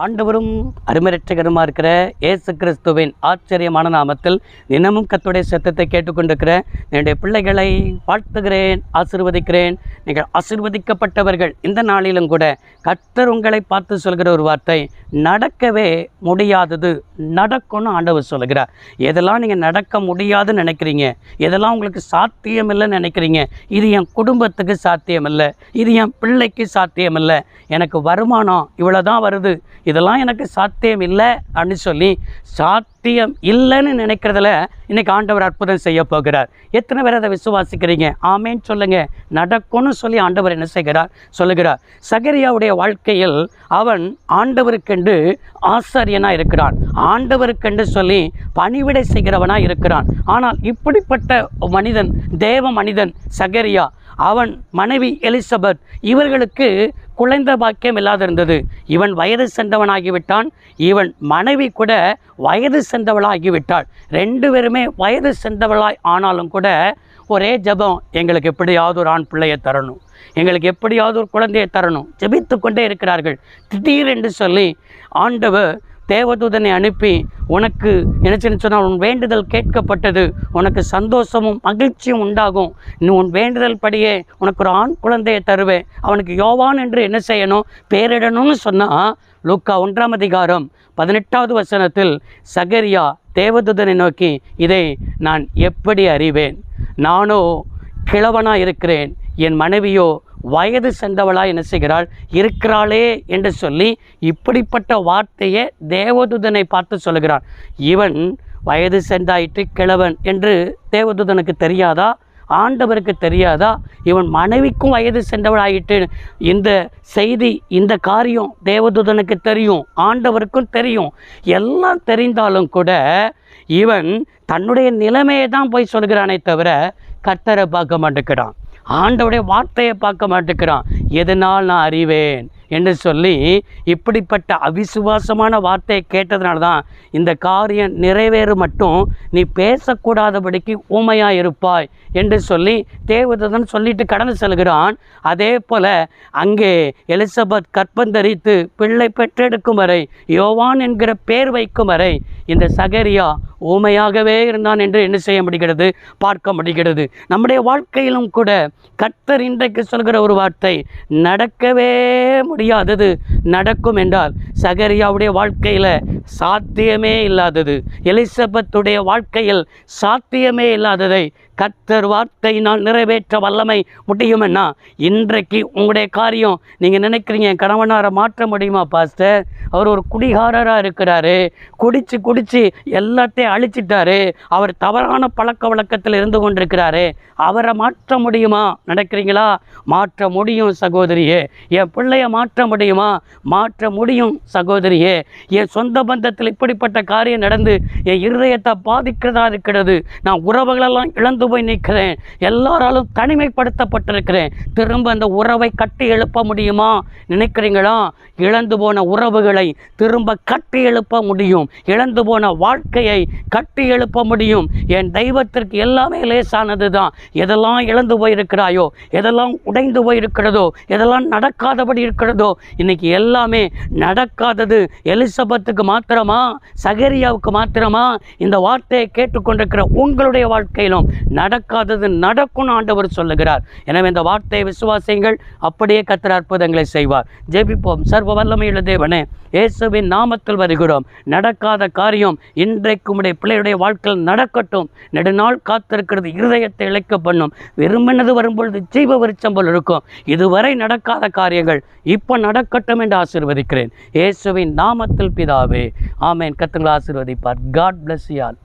ஆண்டவரும் அருமரட்சகருமா இருக்கிற ஏசு கிறிஸ்துவின் ஆச்சரியமான நாமத்தில் தினமும் கத்துடைய சத்தத்தை கேட்டுக்கொண்டிருக்கிற என்னுடைய பிள்ளைகளை வாழ்த்துகிறேன் ஆசிர்வதிக்கிறேன். நீங்கள் ஆசிர்வதிக்கப்பட்டவர்கள். இந்த நாளிலும் கூட கர்த்தர் உங்களை பார்த்து சொல்கிற ஒரு வார்த்தை நடக்கவே முடியாதது. நடக்கும்னு ஆண்டவர் சொல்கிறார் எதெல்லாம் நீங்கள் நடக்க முடியாதுன்னு நினைக்கிறீங்க? எதெல்லாம் உங்களுக்கு சாத்தியமில்லைன்னு நினைக்கிறீங்க? இது என் குடும்பத்துக்கு சாத்தியமில்லை. இது என் பிள்ளைக்கு சாத்தியமில்லை. எனக்கு வருமானம் இவ்வளோ தான் வருது. இதெல்லாம் எனக்கு சாத்தியம் இல்லை அப்படின்னு சொல்லி சாத்தியம் இல்லைன்னு நினைக்கிறதுல இன்னைக்கு ஆண்டவர் அற்புதம் செய்ய போகிறார். எத்தனை பேர் அதை விசுவாசிக்கிறீங்க? ஆமேன்னு சொல்லுங்க. நடக்கும்னு சொல்லி ஆண்டவர் என்ன செய்கிறார்? சொல்லுகிறார். சகரியாவுடைய வாழ்க்கையில் அவன் ஆண்டவருக்கென்று ஆசாரியனாக இருக்கிறான். ஆண்டவருக்கென்று சொல்லி பணிவிடை செய்கிறவனாக இருக்கிறான். ஆனால் இப்படிப்பட்ட மனிதன் தேவ மனிதன் சகரியா அவன் மனைவி எலிசபெத் இவர்களுக்கு குழந்தை பாக்கியம் இல்லாதிருந்தது. இவன் வயது சென்றவனாகிவிட்டான். இவன் மனைவி கூட வயது சென்றவளாகிவிட்டாள். ரெண்டு பேருமே வயது சென்றவளாய் ஆனாலும் கூட ஒரே ஜெபம் எங்களுக்கு எப்படியாவது ஒரு ஆண் பிள்ளையை தரணும். எங்களுக்கு எப்படியாவது ஒரு குழந்தையை தரணும். ஜெபித்து கொண்டே இருக்கிறார்கள். திடீரென்று சொல்லி ஆண்டவர் தேவதூதனை அனுப்பி உனக்கு என்ன சொன்னால் உன் வேண்டுதல் கேட்கப்பட்டது. உனக்கு சந்தோஷமும் மகிழ்ச்சியும் உண்டாகும். நீ உன் வேண்டுதல் படியே உனக்கு ஒரு ஆண் குழந்தையை தருவேன். அவனுக்கு யோவான் என்று என்ன செய்யணும்? பேரிடணும்னு சொன்னால் லூக்கா ஒன்றாம் அதிகாரம் பதினெட்டாவது வசனத்தில் சகரியா தேவதூதனை நோக்கி இதை நான் எப்படி அறிவேன்? நானோ கிழவனாக இருக்கிறேன் என் மனைவியோ வயது சென்றவளாக என்ன செய்கிறாள்? இருக்கிறாளே என்று சொல்லி இப்படிப்பட்ட வார்த்தையை தேவதூதனை பார்த்து சொல்லுகிறான். இவன் வயது சென்றாயிற்று கிழவன் என்று தேவதூதனுக்கு தெரியாதா? ஆண்டவருக்கு தெரியாதா? இவன் மனைவிக்கும் வயது சென்றவளாயிட்டு இந்த செய்தி இந்த காரியம் தேவதூதனுக்கு தெரியும் ஆண்டவருக்கும் தெரியும். எல்லாம் தெரிந்தாலும் கூட இவன் தன்னுடைய நிலைமையை தான் போய் சொல்கிறானே தவிர கத்தரை பார்க்க மாட்டேங்கிறான். ஆண்டவுடைய வார்த்தையை பார்க்க மாட்டேங்கிறான். எதனால் நான் அறிவேன்? என்று சொல்லி இப்படிப்பட்ட அவிசுவாசமான வார்த்தையை கேட்டதுனால தான் இந்த காரியம் நிறைவேறு மட்டும் நீ பேசக்கூடாதபடிக்கு ஊமையாக இருப்பாய் என்று சொல்லி தேவதன் சொல்லிட்டு கடந்து செல்கிறான். அதே போல் அங்கே எலிசபெத் கற்பந்தரித்து பிள்ளை பெற்றெடுக்கும் வரை யோவான் என்கிற பேர் வைக்கும் வரை இந்த சகரியா ஊமையாகவே இருந்தான் என்று என்ன செய்ய முடிகிறது? பார்க்க முடிகிறது. நம்முடைய வாழ்க்கையிலும் கூட கர்த்தர் இன்றைக்கு சொல்கிற ஒரு வார்த்தை நடக்கவே முடியாதது நடக்கும் என்றால் சகரியாவுடைய வாழ்க்கையில் சாத்தியமே இல்லாதது. எலிசபெத்துடைய வாழ்க்கையில் சாத்தியமே இல்லாததை கத்தர் வார்த்தையினால் நிறைவேற்ற வல்லமை முடியுமென்னா இன்றைக்கு உங்களுடைய காரியம் நீங்கள் நினைக்கிறீங்க என் கணவனாரை மாற்ற முடியுமா பாஸ்டர்? அவர் ஒரு குடிகாரராக இருக்கிறாரு. குடிச்சு குடிச்சு எல்லாத்தையும் அழிச்சிட்டாரு. அவர் தவறான பழக்க வழக்கத்தில் இருந்து கொண்டிருக்கிறாரு. அவரை மாற்ற முடியுமா? நினைக்கிறீங்களா? மாற்ற முடியும் சகோதரியே. என் பிள்ளைய மாற்ற முடியுமா? மாற்ற முடியும் சகோதரியே. என் சொந்த பந்தத்தில் இப்படிப்பட்ட காரியம் நடந்து என் இருதயத்தை பாதிக்கிறதா இருக்கிறது. நான் உறவுகளெல்லாம் இழந்து போய் நிற்கிறேன். எல்லாராலும் தனிமைப்படுத்தப்பட்டிருக்கிறேன். திரும்ப அந்த உறவை கட்டி எழுப்ப முடியுமா? நினைக்கிறீங்களா? இழந்து போன உறவுகளை திரும்ப கட்டி எழுப்ப முடியும். இழந்து போன வாழ்க்கையை கட்டி எழுப்ப முடியும். என் தெய்வத்திற்கு எல்லாமே லேசானது தான் எதெல்லாம் இழந்து போயிருக்கிறாயோ எதெல்லாம் உடைந்து போயிருக்கிறதோ எதெல்லாம் நடக்காதபடி இருக்கிறதோ இன்னைக்கு எல்லாமே நடக்காதது. எலிசபத்துக்கு மாத்திரமா? சகரியாவுக்கு மாத்திரமா? இந்த வார்த்தையை கேட்டுக்கொண்டிருக்கிற உங்களுடைய வாழ்க்கையிலும் நடக்காதது நடக்கும்னு ஆண்டவர் சொல்லுகிறார். எனவே இந்த வார்த்தையை விசுவாசியுங்கள். அப்படியே கத்திர அற்புதங்களை செய்வார். ஜெபிப்போம். சர்வ வல்லமையுள்ள தேவனே இயேசுவின் நாமத்தில் வருகிறோம். நடக்காத காரியம் இன்றைக்கு உடைய பிள்ளையுடைய வாழ்க்கையில் நடக்கட்டும். நெடுநாள் காத்திருக்கிறது. இருதயத்தை இழைக்க பண்ணும். விரும்பினது வரும்பொழுது ஜீவ விருச்சம் போல் இருக்கும். இதுவரை நடக்காத காரியங்கள் இப்போ நடக்கட்டும் என்று ஆசீர்வதிக்கிறேன். இயேசுவின் நாமத்தில் பிதாவே. ஆமேன். கத்துங்களை ஆசீர்வதிப்பார். காட் பிளஸ் யால்